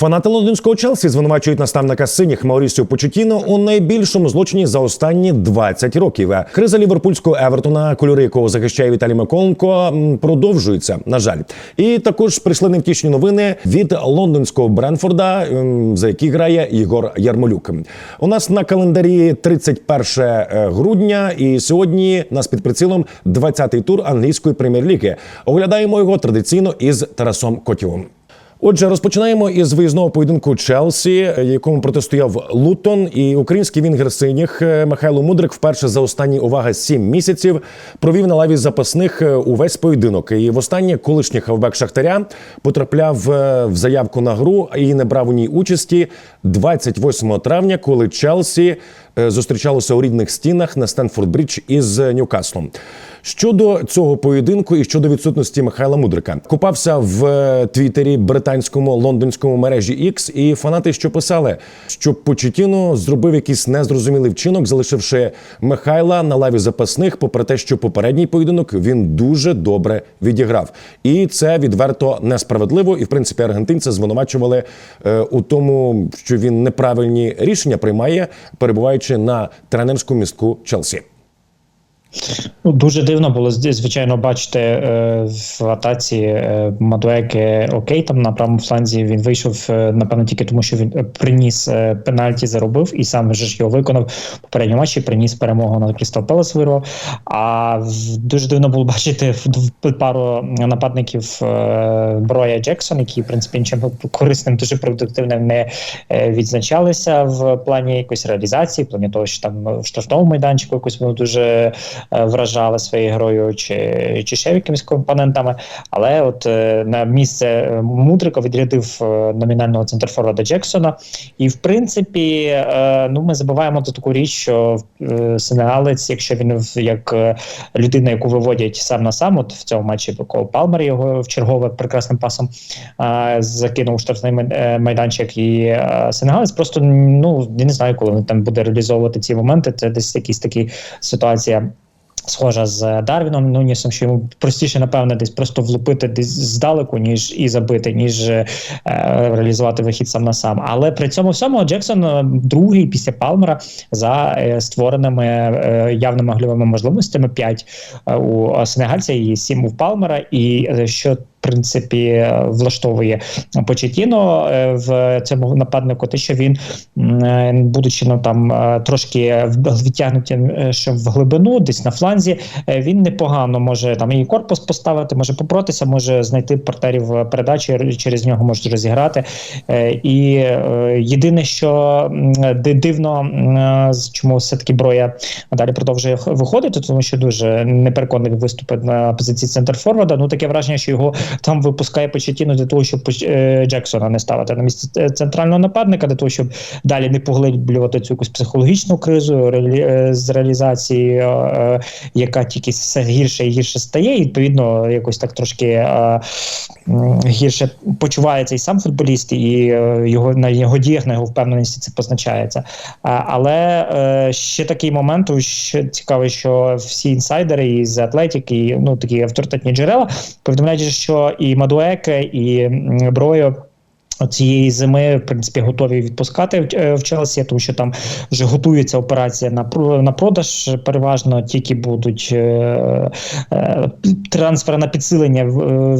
Фанати лондонського Челсі звинувачують наставника синіх Маурісіо Почетіно у найбільшому злочині за останні 20 років. Криза ліверпульського Евертона, кольори якого захищає Віталій Миколенко, продовжується. На жаль, і також прийшли невтішні новини від лондонського Бренфорда, за який грає Ігор Ярмолюк. У нас на календарі 31 грудня, і сьогодні нас під прицілом 20-й тур англійської прем'єр-ліги. Оглядаємо його традиційно із Тарасом Котєвим. Отже, розпочинаємо із виїзного поєдинку Челсі, якому протистояв Лутон, і український вінгер синіх е, Михайло Мудрик вперше за останні увага сім місяців провів на лаві запасних е, увесь поєдинок. І востаннє колишній хавбек Шахтаря потрапляв е, в заявку на гру і не брав у ній участі 28 травня, коли Челсі зустрічалося у рідних стінах на Стенфорд Брідж із Ньюкаслом. Щодо цього поєдинку і щодо відсутності Михайла Мудрика, купався в е, твіттері британському лондонському мережі X, і фанати, що писали, що Почетіно зробив якийсь незрозумілий вчинок, залишивши Михайла на лаві запасних, попри те, що попередній поєдинок він дуже добре відіграв, і це відверто несправедливо. І в принципі аргентинці звинувачували е, у тому, що він неправильні рішення приймає, перебуваючи на тренерському містку Челсі. Ну, дуже дивно було звичайно бачити е, в атаці е, окей, там на правому фланзі він вийшов, е, напевно, тільки тому, що він е, приніс пенальті, заробив і сам же ж його виконав в попередньому матчі, приніс перемогу на Крістал Пелес вирвав. А дуже дивно було бачити в- пару нападників Броя Джексон, які в принципі нічим корисним, дуже продуктивним не відзначалися в плані якоїсь реалізації, в плані того, що там в штрафному майданчику якось вони дуже вражали своєю грою чи, чи ще якимись компонентами. Але от е, на місце е, Мудрика відрядив е, номінального центрфорварда Джексона. І в принципі, е, ну ми забуваємо за таку річ, що е, сенегалець, якщо він як е, людина, яку виводять сам на сам, от в цьому матчі Палмер його в чергове прекрасним пасом е, закинув штрафний е, майданчик, і е, сенегалець просто ну я не знаю, коли він там буде реалізовувати ці моменти. Це десь якісь такі ситуація. Схожа з Дарвіном Нунісом, що йому простіше, напевне, десь просто влупити десь здалеку, ніж і забити, ніж е, реалізувати вихід сам на сам. Але при цьому всьому Джексон е, другий після Палмера за е, створеними е, явними гольовими можливостями 5 у сенегальця і 7 у Палмера. І е, що принципі влаштовує Почетіно е, в цьому нападнику, те, що він, е, будучи ну там е, трошки відтягнутим в глибину, десь на фланзі, він непогано може там і корпус поставити, може попротися, може знайти партнерів передачі, через нього можуть розіграти. І єдине, що дивно, чому все-таки броя далі продовжує виходити, тому що дуже непереконливі виступи на позиції центрфорварда. Ну таке враження, що його там випускає Почетіно для того, щоб е, Джексона не ставити на місце е, центрального нападника, для того, щоб далі не поглиблювати цю якусь психологічну кризу е, з реалізації, яка тільки все гірше і гірше стає. І відповідно, якось так трошки гірше почувається і сам футболіст, і його на його діях, на його впевненості це позначається. Але ще такий момент, що цікавий, що всі інсайдери із Атлетік, і ну такі авторитетні джерела повідомляють, що і Мадуеке, і брою. Цієї зими, в принципі, готові відпускати в, е, в Челсі, тому що там вже готується операція на на продаж. Переважно тільки будуть е, е, трансфери на підсилення е,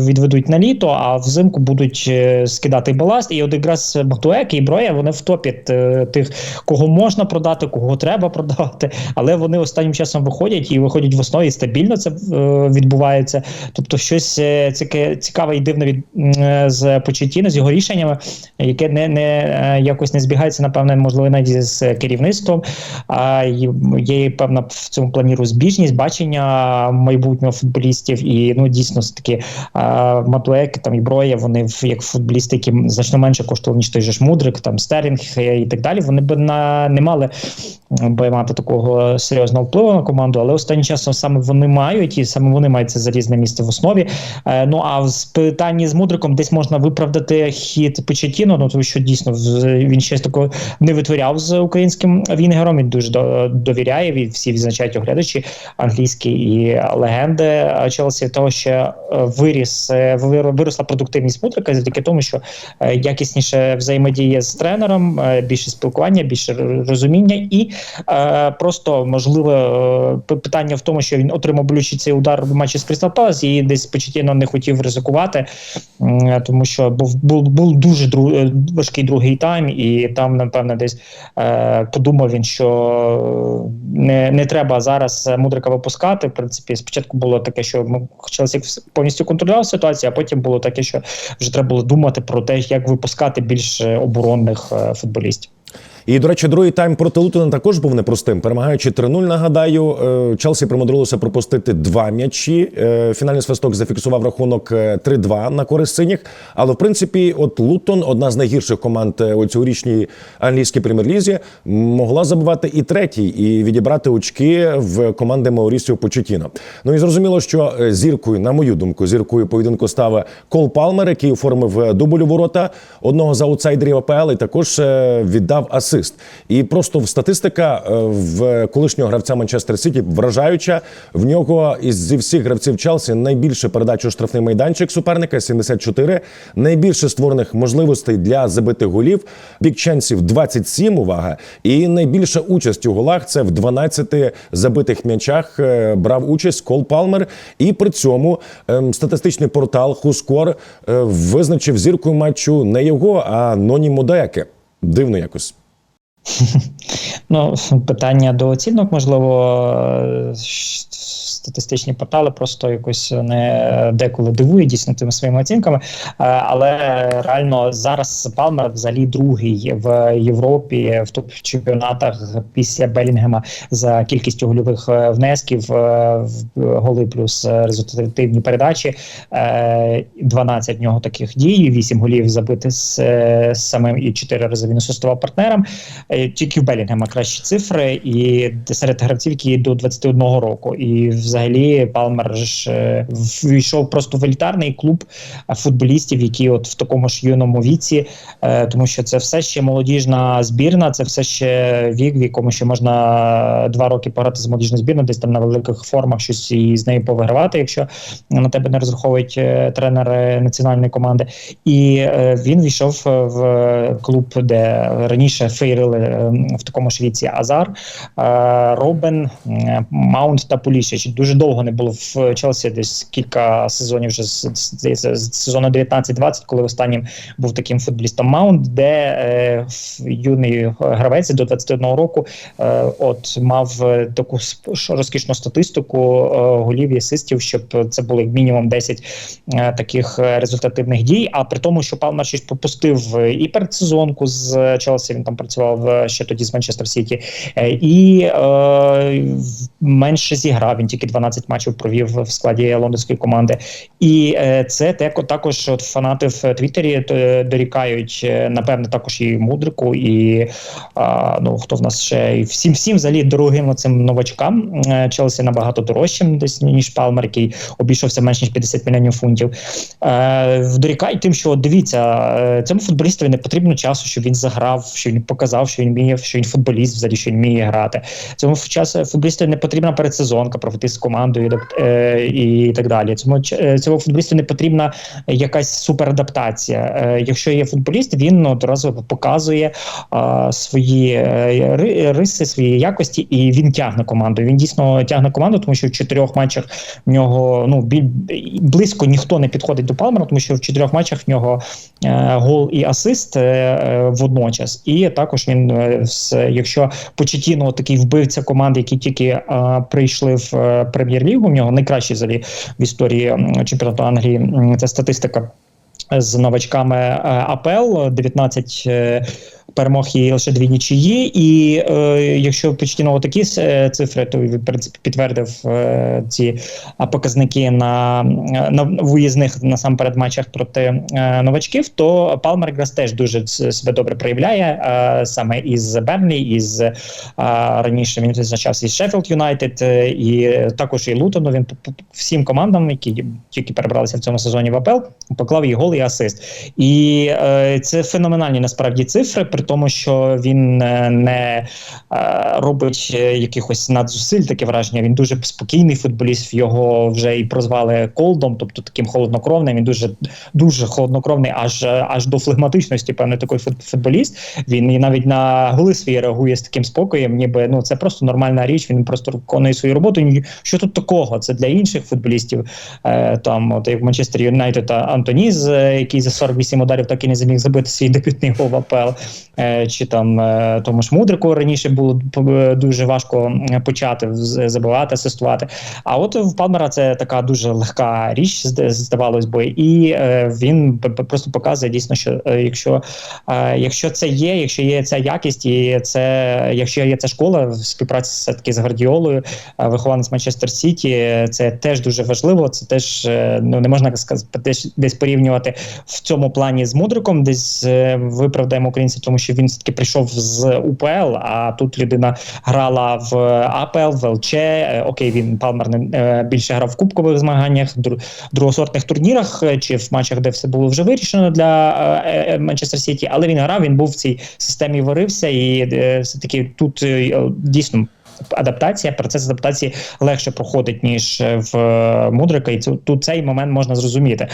відведуть на літо, а взимку будуть скидати баласт. І от якраз Махтуек і Броя вони в топі тих, кого можна продати, кого треба продавати. Але вони останнім часом виходять і виходять в основі стабільно. Це е, відбувається. Тобто, щось цікаве і дивне від з Почетіно, з його рішеннями, яке не, не е, якось не збігається, напевне, можливо, навіть з керівництвом. А є певна в цьому плані розбіжність бачення майбутнього футболістів. І ну дійсно таки Матуеки там і Броя, вони як футболісти, які значно менше коштували, ніж той же ж Мудрик, там Стерлінг е, і так далі. Вони б на не мали би мати такого серйозного впливу на команду, але останнім часом саме вони мають, і саме вони мають це залізне місце в основі. Е, Ну а в питанні з Мудриком десь можна виправдати хід від Почетіно, ну тому що дійсно він ще такого не витворяв з українським Вінгером. Він дуже до- довіряє. Він всі відзначають оглядачі англійські і легенди Челсі. Того ще е, виріс е, виросла продуктивність Мудрика завдяки тому, що е, якісніше взаємодіє з тренером, більше спілкування, більше розуміння, і просто можливо питання в тому, що він отримав болючий цей удар в матчі з Crystal Palace і десь Почетіно не хотів ризикувати, тому що був був, був дуже дру, е, важкий другий тайм, і там, напевно, десь е, подумав він, що не, не треба зараз Мудрика випускати. В принципі, спочатку було таке, що ми Челсі вс- повністю контролював ситуацію, а потім було таке, що вже треба було думати про те, як випускати більш е, оборонних е, футболістів. І, до речі, другий тайм проти Лутона також був непростим. Перемагаючи 3-0, нагадаю, е, Челсі примудрилося пропустити два м'ячі. Е, Фінальний свисток зафіксував рахунок е, 3-2 на користь синіх. Але в принципі, от Лутон, одна з найгірших команд е, у цьогорічній англійській прем'єр-лізі, могла забивати і третій, і відібрати очки в команди Маурісіо Почетіно. Ну і зрозуміло, що е, зіркою, на мою думку, зіркою поєдинку став Кол Палмер, який оформив е, дубль у ворота одного з аутсайдерів АПЛ, і також е, віддав асист. І просто статистика е, в колишнього гравця Манчестер Сіті вражаюча. В нього із всіх гравців Челсі найбільше передач у штрафний майданчик суперника 74, найбільше створених можливостей для забитих голів. Бікченсів 27, увага, і найбільша участь у голах це в 12 забитих м'ячах е, брав участь Кол Палмер. І при цьому ем, статистичний портал Хускор е, визначив зіркою матчу не його, а Ноні Модеяке. Дивно якось. Ну, питання до оцінок, можливо, статистичні портали просто якось не деколи дивують дійсно тими своїми оцінками. Е, Але реально зараз Палмер взагалі другий в Європі в топ-чемпіонатах після Белінгема за кількістю гольових е, внесків, е, голи плюс результативні передачі. Е, 12 в нього таких дій, 8 голів забити з самим і 4 рази він асистував партнерам. Е, Тільки в Белінгема кращі цифри, і серед гравців, які до 21 року. І взагалі Палмер ж е, війшов просто в елітарний клуб е, футболістів, які от в такому ж юному віці, тому що це все ще молодіжна збірна, це все ще вік, в якому ще можна два роки пограти з молодіжною збірною, десь там на великих формах щось і з нею повигравати, якщо на тебе не розраховують тренери національної команди. І він війшов в клуб, де раніше фейрили в такому ж Азар, е, Робен, е, Маунт та Пулішич. Дуже довго не було в Челсі, десь кілька сезонів вже з, здається, з сезону 19-20, коли останнім був таким футболістом Маунт, де е, юний гравець до 21 року е, от мав е, таку розкішну статистику е, голів і асистів, щоб це було як мінімум 10 е, таких е, результативних дій. А при тому, що Палмер щось пропустив е, і передсезонку з Челсі, він там працював е, ще тоді з Манчестер Сіті, е, і е, менше зіграв. Він тільки 12 матчів провів в складі лондонської команди. І е, це теко- також от фанати в Твіттері е, дорікають, е, напевно, також і мудрику, і ну хто в нас ще і всім всім взагалі дорогим цим новачкам. Е, Челсі набагато дорожчим, десь ніж Палмер, який обійшовся менш ніж 50 мільйонів фунтів. Е, дорікають тим, що дивіться, е, цьому футболістові не потрібно часу, щоб він заграв, що він показав, що він вміє, що він футболіст, взагалі що він вміє грати. Цьому часу футболісту не потрібна передсезонка, провести з командою е, і так далі. Цьому е, футболісту не потрібна якась суперадаптація. Е, Якщо є футболіст, він одразу показує а, свої е, риси, свої якості, і він тягне команду. Він дійсно тягне команду, тому що в чотирьох матчах в нього ну біль, близько ніхто не підходить до Палмера, тому що в чотирьох матчах в нього е, гол і асист е, е, водночас. І також він, е, якщо Почетіно такий вбивця команди, які тільки а, прийшли в е, прем'єр-лігу, в нього найкращий взагалі в історії чемпіонату Англії. Це статистика з новачками е, АПЛ 19 е, перемог і лише дві нічиї. І е, якщо Почтіново такі е, цифри, то в принципі підтвердив е, ці показники на, на виїзних насамперед матчах проти е, новачків, то Палмер якраз теж дуже себе добре проявляє е, саме із Бернлі, із е, раніше він визначався із Шеффілд Юнайтед, і також і Лутону. Він всім командам, які тільки перебралися в цьому сезоні в АПЛ, поклав і гол, і асист. І е, це феноменальні насправді цифри, при тому, що він е, не е, робить е, якихось надзусиль, таке враження. Він дуже спокійний футболіст. Його вже і прозвали колдом, тобто таким холоднокровним. Він дуже дуже холоднокровний, аж аж до флегматичності. Певний такий футболіст. Він і навіть на голи свої реагує з таким спокоєм, ніби ну це просто нормальна річ. Він просто виконує свою роботу. Що тут такого? Це для інших футболістів. Е, там, от як Манчестер Юнайтед та Антоніз, е, який за 48 ударів так і не зміг забити свій дебютний гол в АПЛ. Е, чи там е, тому ж Мудрику раніше було е, дуже важко почати забивати, асистувати. А от в Палмера це така дуже легка річ, здавалось би, і він просто показує дійсно, що якщо, якщо це є, якщо є ця якість, і це якщо є ця школа в співпраці все таки з Гвардіолою, вихованець Манчестер Сіті, це теж дуже важливо. Це теж ну не можна сказати десь порівнювати в цьому плані з Мудриком, десь е, виправдаємо українців, тому що він все таки прийшов з УПЛ, а тут людина грала в АПЛ, в ЛЧ. Е, Окей, він Палмер не е, більше грав в кубкових змаганнях, другосортних турнірах чи в матчах, де все було вже вирішено для Манчестер Сіті, але він грав, він був в цій системі, варився, і все таки тут дійсно. Адаптація, процес адаптації легше проходить ніж е, в е, Мудрика, і тут цей момент можна зрозуміти. Е,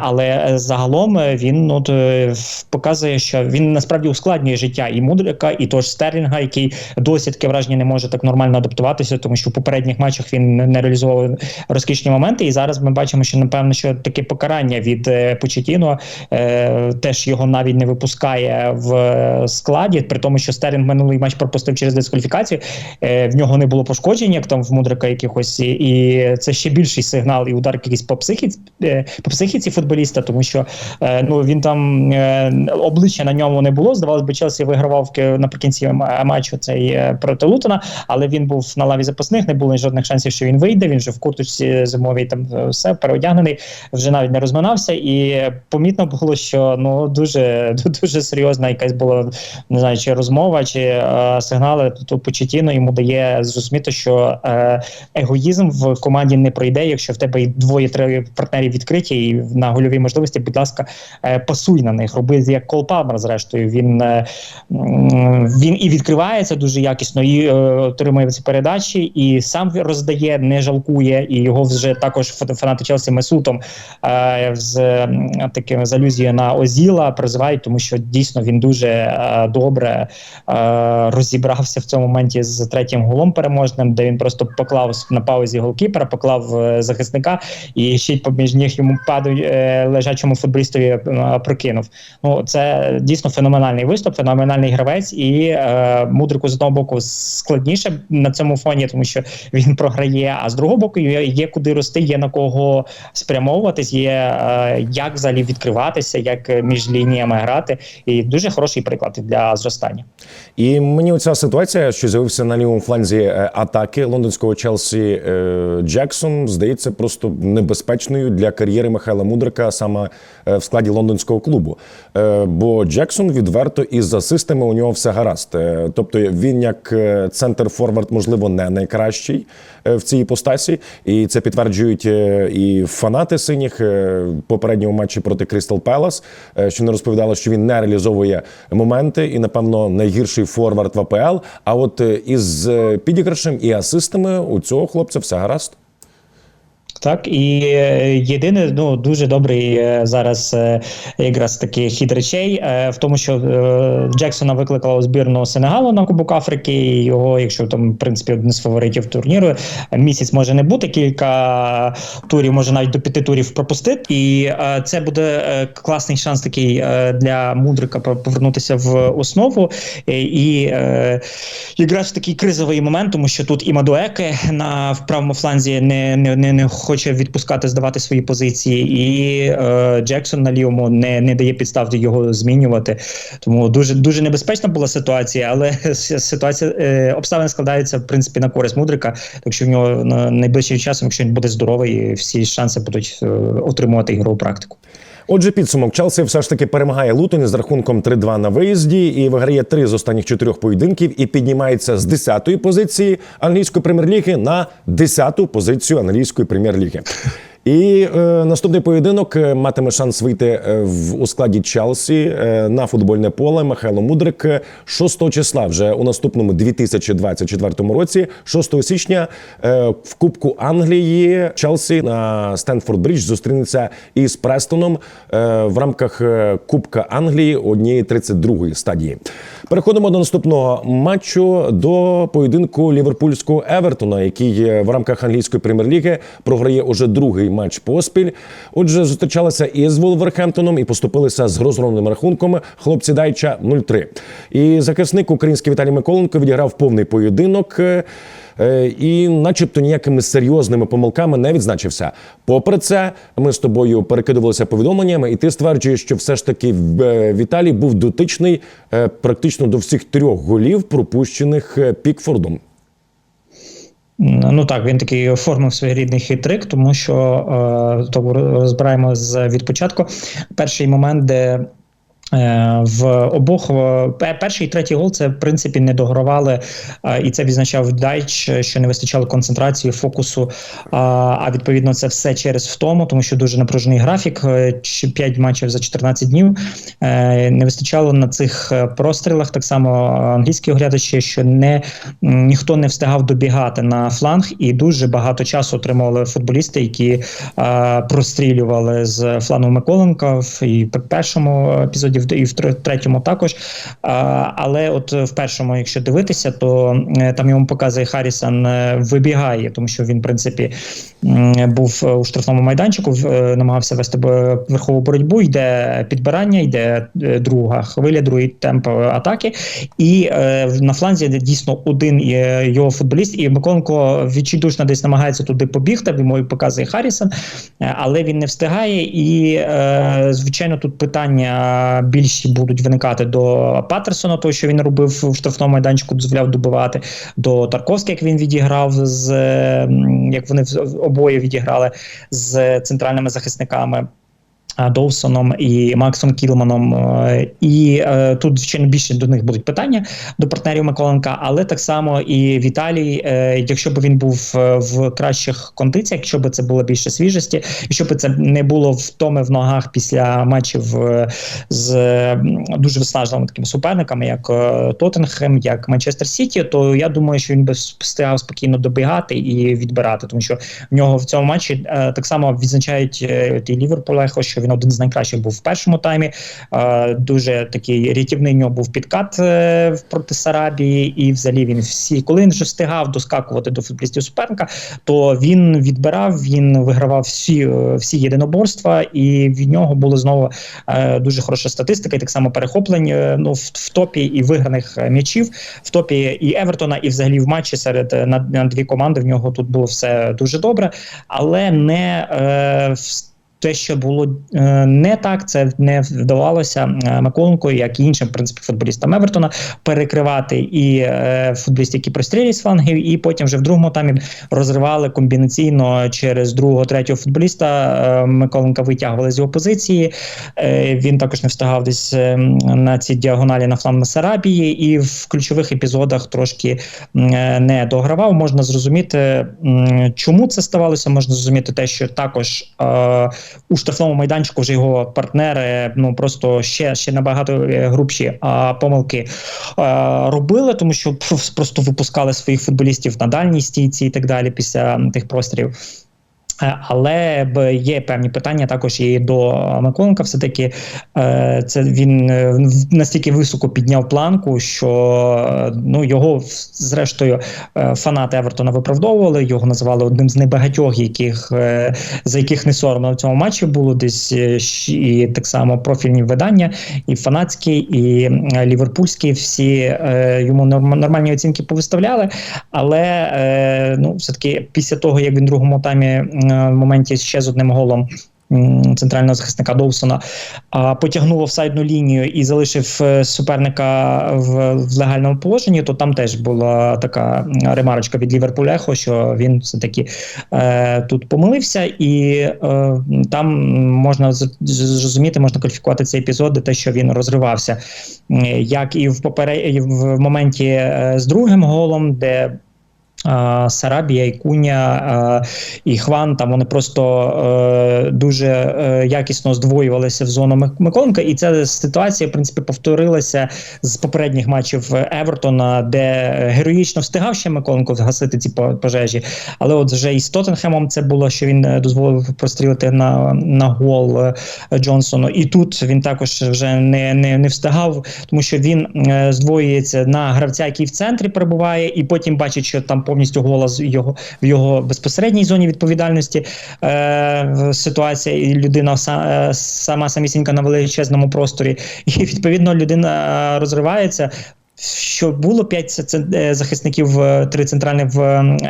Але загалом він ну, от, е, показує, що він насправді ускладнює життя і Мудрика, і того ж Стерлінга, який досі таке враження не може так нормально адаптуватися, тому що в попередніх матчах він не реалізовував розкішні моменти. І зараз ми бачимо, що напевно, що таке покарання від Почетіно теж його навіть не випускає в складі, при тому, що Стерлінг минулий матч пропустив через дискваліфікацію. В нього не було пошкоджень, як там в Мудрика якихось, і, це ще більший сигнал і удар якийсь по психіці, е, по психіці футболіста, тому що е, ну він там е, обличчя на ньому не було. Здавалось би, Челсі вигравав наприкінці матчу цей проти Лутона, але він був на лаві запасних, не було жодних шансів, що він вийде. Він вже в курточці зимовій там все переодягнений, вже навіть не розминався, і помітно було, що ну дуже дуже серйозна якась була не знаю, чи розмова, чи е, сигнали то Почетіно йому дає зрозуміти, що е, егоїзм в команді не пройде, якщо в тебе двоє-три партнерів відкриті, і на гольовій можливості, будь ласка, е, пасуй на них, роби як Кол зрештою. Він, е, він і відкривається дуже якісно, і отримує ці передачі, і сам роздає, не жалкує, і його вже також фа- фанати Челсі Месутом з таким з алюзією на Озіла призивають, тому що дійсно він дуже добре розібрався в цьому моменті з третім голом переможним, де він просто поклав на паузі голкіпера, поклав е, захисника і ще поміж ніг йому падають е, лежачому футболістові е, прокинув. Ну це дійсно феноменальний виступ, феноменальний гравець, і е, мудрику з одного боку складніше на цьому фоні, тому що він програє. А з другого боку є, є куди рости, є на кого спрямовуватись, є е, як взагалі відкриватися, як між лініями грати. І дуже хороший приклад для зростання. І мені оця ситуація, що з'явився на лівому фланзі е, атаки лондонського Челсі е, Джексон, здається просто небезпечною для кар'єри Михайла Мудрика саме е, в складі лондонського клубу. Бо Джексон відверто із асистами у нього все гаразд. Тобто він як центр форвард, можливо, не найкращий в цій іпостасі, і це підтверджують і фанати синіх в попередньому матчі проти Крістал Пелас, що не розповідали, що він не реалізовує моменти, і напевно найгірший форвард в АПЛ. А от із підіграшем і асистами у цього хлопця все гаразд. Так, і е, єдине, ну дуже добрий е, зараз е, якраз таки хід речей в тому, що Джексона викликала збірну Сенегалу на Кубок Африки. І його, якщо там в принципі один з фаворитів турніру, місяць може не бути, кілька турів, може навіть до п'яти турів пропустити. І це буде класний шанс такий для мудрика повернутися в основу. І якраз такий кризовий момент, тому що тут і Мадуеке на правому фланзі не, не, не, не хоче відпускати, здавати свої позиції, і е, Джексон на лівому не, не дає підстав його змінювати. Тому дуже дуже небезпечна була ситуація, але ситуація е, обставини складаються в принципі на користь мудрика. Так що в нього на найближчим часом, якщо він буде здоровий, всі шанси будуть е, отримувати ігрову практику. Отже, підсумок Челсі все ж таки перемагає Лутоні з рахунком 3-2 на виїзді і виграє три з останніх чотирьох поєдинків і піднімається з 10-ї позиції англійської прем'єр-ліги на 10-ту позицію англійської прем'єр-ліги. І е, наступний поєдинок е, матиме шанс вийти е, в у складі Челсі е, на футбольне поле. Михайло Мудрик е, 6 числа, вже у наступному 2024 році, 6 січня, е, в Кубку Англії Челсі на Стенфорд Брідж зустрінеться із Престоном е, в рамках е, Кубка Англії однієї 32-ї стадії. Переходимо до наступного матчу до поєдинку ліверпульського Евертона, який е, в рамках англійської прем'єр-ліги програє уже другий матч поспіль. Отже, зустрічалися із Волверхемптоном і поступилися з розгромним рахунком хлопці Дайча 0-3. І захисник український Віталій Миколенко відіграв повний поєдинок. е, І, начебто, ніякими серйозними помилками не відзначився. Попри це, ми з тобою перекидувалися повідомленнями, і ти стверджуєш, що все ж таки е, Віталій був дотичний е, практично до всіх трьох голів, пропущених Пікфордом. Ну так, він такий оформив свій рідний хитрик, тому що е, то розбираємо з від початку. Перший момент, де в обох е, перший і третій гол це в принципі не догравали, е, і це відзначав Дайч, що не вистачало концентрації, фокусу. А, відповідно, це все через втому, тому що дуже напружений графік. 5 матчів за 14 днів. Е, Не вистачало на цих е, прострілах. Так само англійські оглядачі, що не ніхто не встигав добігати на фланг, і дуже багато часу отримували футболісти, які е, прострілювали з флангу Миколенка в першому епізоді, в- і в третьому також. Але от в першому, якщо дивитися, то е, там йому показує Харрісон е, вибігає, тому що він, в принципі, був у штрафному майданчику, е, намагався вести верхову боротьбу, йде підбирання, йде друга хвиля, другий темп атаки. І на фланзі дійсно один його футболіст, і Миколенко відчайдушно десь намагається туди побігти, йому показує Харрісон, але він не встигає. І, звичайно, тут питання більші будуть виникати до Патерсона, того, що він робив в штрафному майданчику, дозволяв добивати, до Тарковська, як він відіграв, з як вони обоє відіграли з центральними захисниками. А, Доусоном і Максом Кілманом, Е, і е, тут ще більше до них будуть питання до партнерів Миколенка, але так само і Віталій, е, якщо б він був е, в кращих кондиціях, якщо б це було більше свіжості, якщо б це не було втоми в ногах після матчів е, з дуже виснажливими такими суперниками, як е, Тоттенхем, як Манчестер Сіті, то я думаю, що він би встигав спокійно добігати і відбирати, тому що в нього в цьому матчі е, так само відзначають е, і Ліверпуль Ехо, що він один з найкращих був в першому таймі. Е, дуже такий рятівний нього був підкат е, проти Сарабії, і взагалі він всі, коли він вже встигав доскакувати до футболістів суперника, то він відбирав, він вигравав всі, е, всі єдиноборства, і від нього було знову дуже хороша статистика, і так само перехоплень ну, в, в топі і виграних м'ячів, в топі і Евертона, і взагалі в матчі серед на, на дві команди. В нього тут було все дуже добре, але не е, те, що було е, не так, це не вдавалося е, Миколенко, як і іншим в принципі футболістам Евертона, перекривати і е, футболістів, які прострілюють з флангів, і потім вже в другому таймі розривали комбінаційно через другого, третього футболіста. Е, Миколенка витягували з його позиції. Е, він також не встигав десь е, на ці діагоналі на фланг Сарабії, і в ключових епізодах трошки е, не догравав. Можна зрозуміти, м, чому це ставалося. Можна зрозуміти те, що також е, у штрафному майданчику вже його партнери ну просто ще, ще набагато е, грубші а, помилки а, робили, тому що просто випускали своїх футболістів на дальній стійці і так далі після тих прострілів. Е, Але є певні питання також і до Миколенка. Все таки е, це він е, настільки високо підняв планку, що ну його зрештою фанати Евертона виправдовували. Його називали одним з небагатьох, яких за яких не соромно в цьому матчі було десь і так само профільні видання, і фанатські, і ліверпульські. Всі йому норм- нормальні оцінки повиставляли. Але ну, все-таки після того, як він в другому таймі в моменті ще з одним голом. Центрального захисника Довсона потягнув офсайдну лінію і залишив е, суперника в, в легальному положенні, то там теж була така ремарочка від Ліверпулехо, що він все-таки е, тут помилився, і е, там можна зрозуміти, можна кваліфікувати цей епізод, де те, що він розривався, як і в попере... і в моменті е, з другим голом, де е, Сарабія, і Куня е, і Хван там вони просто е, дуже е, якісно здвоювалися в зону Мик- Миколенка, і ця ситуація в принципі повторилася з попередніх матчів Евертона, де героїчно встигав ще Миколенко згасити ці по- пожежі. Але от вже і з Тоттенхемом це було, що він е, дозволив прострілити на, на гол е, Джонсону. І тут він також вже не, не, не встигав, тому що він е, здвоюється на гравця, який в центрі перебуває, і потім бачить, що там повністю гола з його в його безпосередній зоні відповідальності е, ситуація, і людина е, сама самісінька на величезному просторі, і відповідно людина е, розривається. Що було п'ять е, захисників, е, три центральних в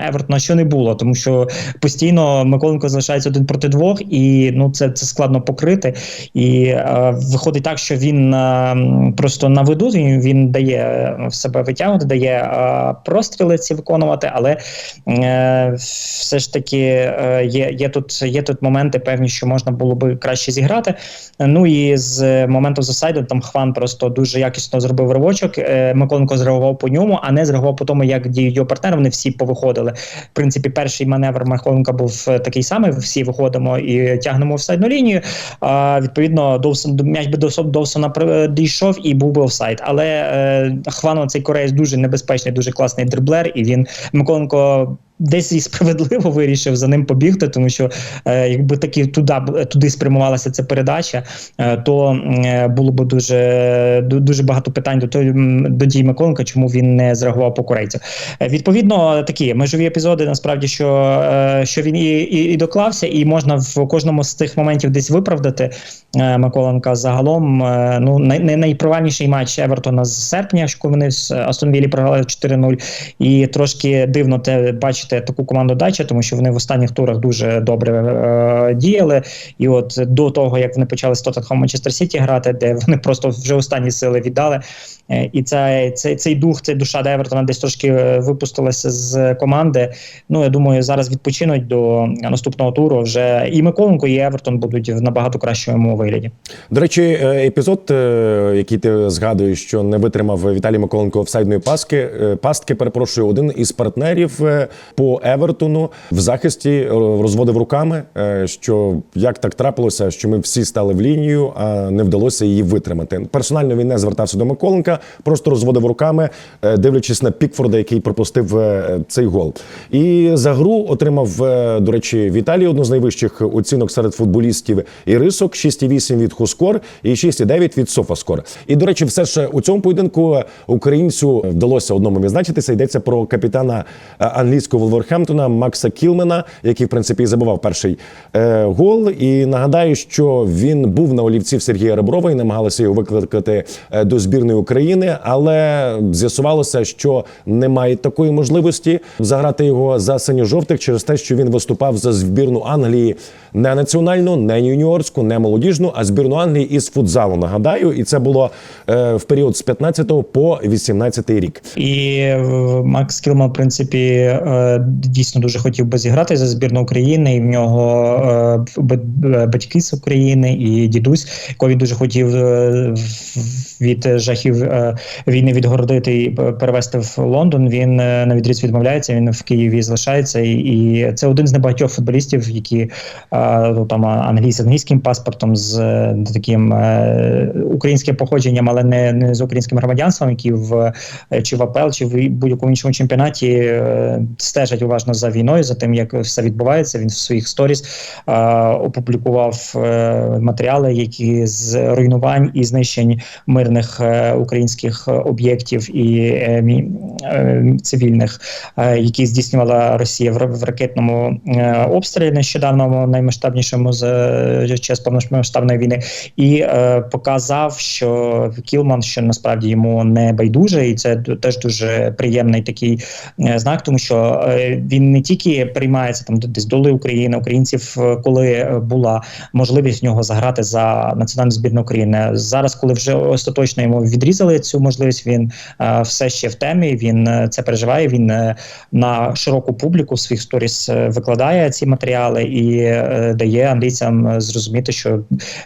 Евертона, що не було, тому що постійно Миколенко залишається один проти двох, і ну це, це складно покрити. І е, виходить так, що він е, просто на виду він, він дає е, в себе витягувати, дає е, простріли ці виконувати, але е, все ж таки е, є, є, тут, є тут моменти певні, що можна було би краще зіграти. Ну і з моменту засайду там Хван просто дуже якісно зробив ривочок. Е, Миколенко зреагував по ньому, а не зреагував по тому, як діють його партнери. Вони всі повиходили. В принципі, перший маневр Миколенка був е, такий самий. Всі виходимо і тягнемо офсайдну лінію. А відповідно, Довсон м'яч би до Довсона при- дійшов і був би офсайд. Але е, Хвано цей кореєць дуже небезпечний, дуже класний дриблер, і він Миколенко. Десь і справедливо вирішив за ним побігти, тому що е, якби таки туди туди спрямувалася ця передача, е, то е, було б дуже дуже багато питань до того до дій Миколенка, чому він не зреагував по корейцю. Е, відповідно, такі межові епізоди, насправді, що, е, що він і, і, і доклався, і можна в кожному з тих моментів десь виправдати е, Миколенка. Загалом, е, ну най, най, найпровальніший матч Евертона з серпня, що вони з Астон Віллі програли 4-0, і трошки дивно те бачити таку команду Дача, тому що вони в останніх турах дуже добре е, діяли. І от до того, як вони почали з Тоттенхом Манчестер Сіті грати, де вони просто вже останні сили віддали. Е, І цей, цей, цей дух, цей душа Девертона десь трошки е, випустилася з команди. Ну, я думаю, зараз відпочинуть до наступного туру. Вже і Миколенко, і Евертон будуть в набагато кращому вигляді. До речі, е, епізод, який ти згадуєш, що не витримав Віталій Миколенко офсайдної паски, пастки, перепрошую, один із партнерів по Евертону в захисті розводив руками, що як так трапилося, що ми всі стали в лінію, а не вдалося її витримати. Персонально він не звертався до Миколенка, просто розводив руками, е, дивлячись на Пікфорда, який пропустив е, цей гол. І за гру отримав, е, до речі, Віталій одну з найвищих оцінок серед футболістів і рисок 6,8 від Хускор і 6,9 від Софаскор. І до речі, все ж у цьому поєдинку українцю вдалося одному відзначитися. Йдеться про капітана англійського Волверхемптона Макса Кілмена, який в принципі і забивав перший гол. І нагадаю, що він був на олівці в Сергія Реброва і намагалися його викликати до збірної України, але з'ясувалося, що немає такої можливості заграти його за синьо-жовтих через те, що він виступав за збірну Англії не національну, не юніорську, не молодіжну, а збірну Англії із футзалу. Нагадаю, і це було е, в період з 15 по 18 рік. І е, Макс Кілман, в принципі, е, дійсно дуже хотів би зіграти за збірну України. І в нього батьки з України і дідусь, він дуже хотів від жахів війни відгородити і перевести в Лондон. Він е, на відріз відмовляється. Він в Києві залишається, і, і це один з небагатьох футболістів, які е, ну, там англійсь з англійським паспортом, з е, таким е, українським походженням, але не, не з українським громадянством, які в е, чи в АПЛ, чи в будь-якому іншому чемпіонаті е, стежать уважно за війною, за тим, як все відбувається. Він в своїх сторіс е, опублікував е, матеріали, які з руйнувань і знищень мирних е, українських об'єктів і е, е, цивільних, е, які здійснювала Росія в, ракетному е, обстрілі нещодавному наймасштабнішому з е, час повномасштабної війни, і е, показав, що Кілман, що насправді йому не байдуже, і це теж дуже приємний такий е, знак, тому що е, він не тільки приймається там десь доли України, українців, е, коли е, була можливість в нього заграти за національну збірну України. Зараз, коли вже остаточно йому відрізали цю можливість, він е, все ще в темі. Він е, це переживає. Він е, на широку публіку в своїх сторіс викладає ці матеріали і дає англійцям зрозуміти, що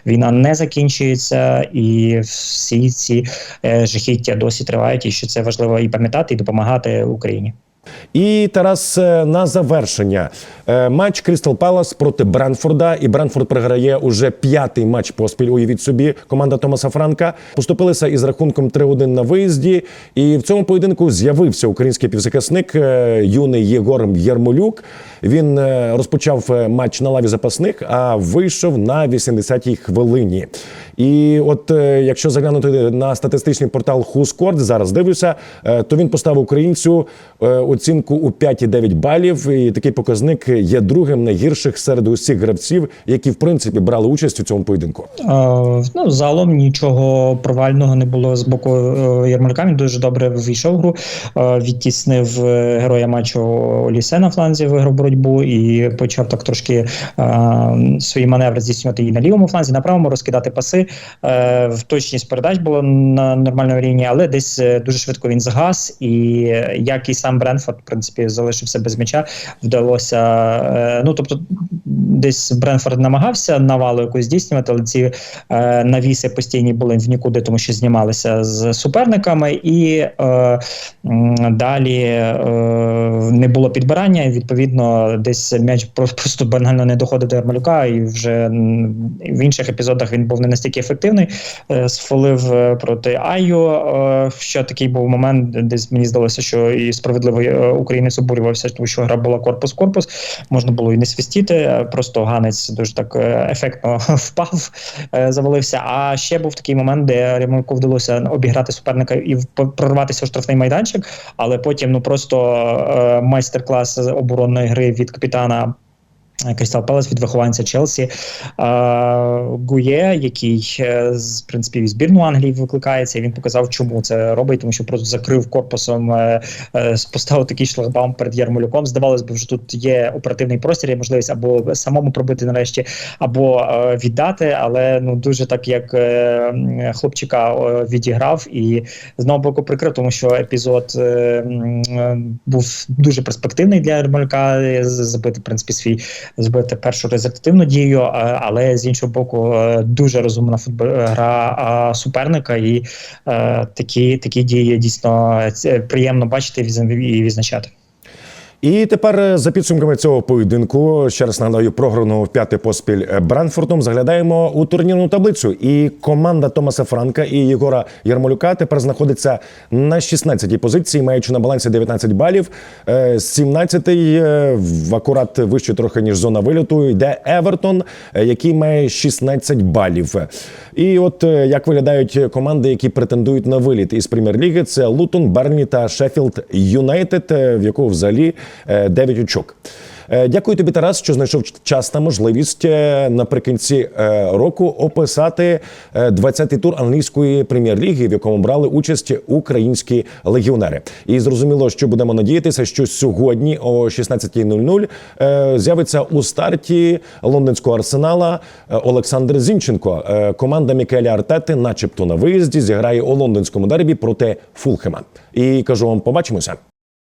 війна не закінчується, і всі ці жахіття досі тривають, і що це важливо і пам'ятати, і допомагати Україні. І Тарас е, на завершення Е, матч Крістал Палас проти Бренфорда. І Бренфорд програє уже п'ятий матч поспіль. Уявіть собі, команда Томаса Франка поступилися із рахунком 3-1 на виїзді. І в цьому поєдинку з'явився український півзахисник е, юний Єгор Єрмолюк. Він розпочав матч на лаві запасних, а вийшов на 80-й хвилині. І от якщо заглянути на статистичний портал Хускорд, зараз дивлюся, то він поставив українцю е, оцінку у 5,9 балів. І такий показник є другим найгірших серед усіх гравців, які в принципі брали участь у цьому поєдинку. Е, ну, загалом нічого провального не було з боку е, Ярмолька. Він дуже добре вийшов в гру, е, відтіснив е, героя матчу Олісе на фланзі, виграв боротьбу і почав так трошки е, свої маневри здійснювати і на лівому фланзі, на правому розкидати паси. Е, в точність передач було на нормальному рівні, але десь е, дуже швидко він згас. І як і сам Бренфорд, в принципі, залишився без м'яча, вдалося. Е, ну тобто, десь Бренфорд намагався навалу якусь здійснювати, але ці е, навіси постійні були в нікуди, тому що знімалися з суперниками, і е, далі не було підбирання. Відповідно, десь м'яч просто банально не доходив до Ярмолюка, і вже в інших епізодах він був не настільки ефективний. Е, сфолив проти Айо. Е, ще такий був момент, десь мені здалося, що і справедливо українець обурювався, тому що гра була корпус-корпус. Можна було і не свистіти. е, Просто ганець дуже так е, ефектно впав, е, завалився. А ще був такий момент, де Ремонку вдалося обіграти суперника і прорватися у штрафний майданчик, але потім ну просто е, майстер-клас оборонної гри від капітана. Крістал Пелес від вихованця Челсі Гує, який е, з принципі в збірну Англії викликається. І він показав, чому це робить, тому що просто закрив корпусом, е, е, поставив такий шлагбаум перед Ярмолюком. Здавалось би, вже тут є оперативний простір, є можливість або самому пробити нарешті, або віддати. Але ну дуже так як хлопчика відіграв і з одного боку прикрив, тому що епізод був дуже перспективний для Ярмолька. е, Забити в принципі свій збити першу результативну дію, але з іншого боку, е, дуже розумна футбол гра суперника, і е, такі, такі дії дійсно е, приємно бачити і відзначати. І тепер е, за підсумками цього поєдинку, ще раз нагадаю, програного в п'яти поспіль е, Бранфортом, заглядаємо у турнірну таблицю. І команда Томаса Франка і Єгора Ярмолюка тепер знаходиться на 16-й позиції, маючи на балансі 19 балів. Е, 17-й е, акурат вище трохи ніж зона виліту йде Евертон, який має 16 балів. І от як виглядають команди, які претендують на виліт із прем'єр-ліги, це Лутон, Берні та Шеффілд Юнайтед, в якого взагалі 9 очок. Е, Дякую тобі, Тарас, що знайшов час та можливість е, наприкінці е, року описати е, 20-й тур англійської прем'єр-ліги, в якому брали участь українські легіонери. І зрозуміло, що будемо надіятися, що сьогодні о 16.00 е, з'явиться у старті лондонського арсенала е, Олександр Зінченко. Е, Команда Мікеля Артети, начебто на виїзді, зіграє у лондонському дербі проти Фулхема. І кажу вам, побачимося.